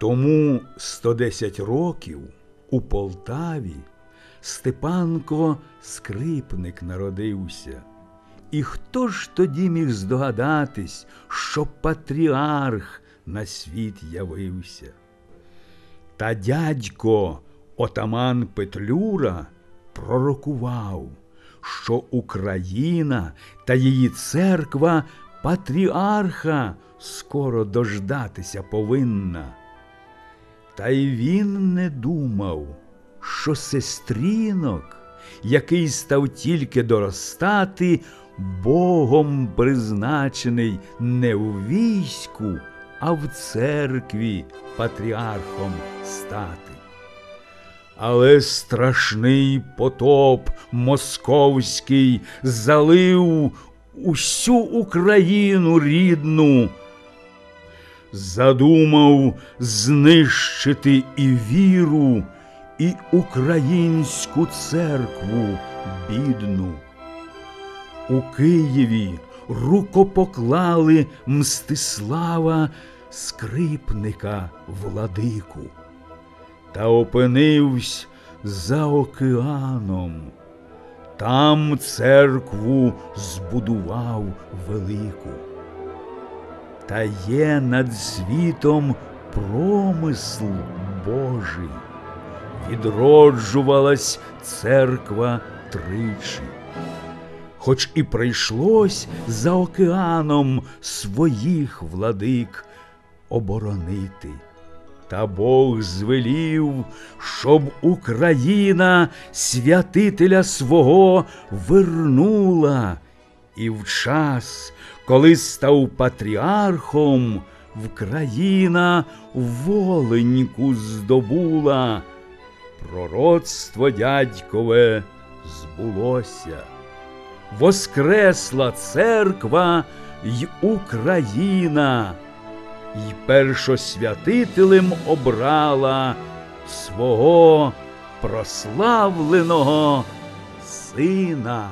Тому 110 років у Полтаві Степанко скрипник народився. І хто ж тоді міг здогадатись, що патріарх на світ явився? Та дядько отаман Петлюра пророкував, що Україна та її церква патріарха скоро дождатися повинна. Та й він не думав, що сестрінок, який став тільки доростати, Богом призначений не в війську, а в церкві патріархом стати. Але страшний потоп московський залив усю Україну рідну, задумав знищити і віру, і українську церкву бідну. У Києві рукопоклали Мстислава скрипника владику, та опинився за океаном. Там церкву збудував велику. Та є над світом промисл Божий, відроджувалась церква тричі. Хоч і прийшлось за океаном своїх владик оборонити. Та Бог звелів, щоб Україна святителя свого вернула, і в час, коли став патріархом, Вкраїна воленьку здобула, пророцтво дядькове збулося, воскресла церква й Україна. Й першосвятителем обрала свого прославленого сина.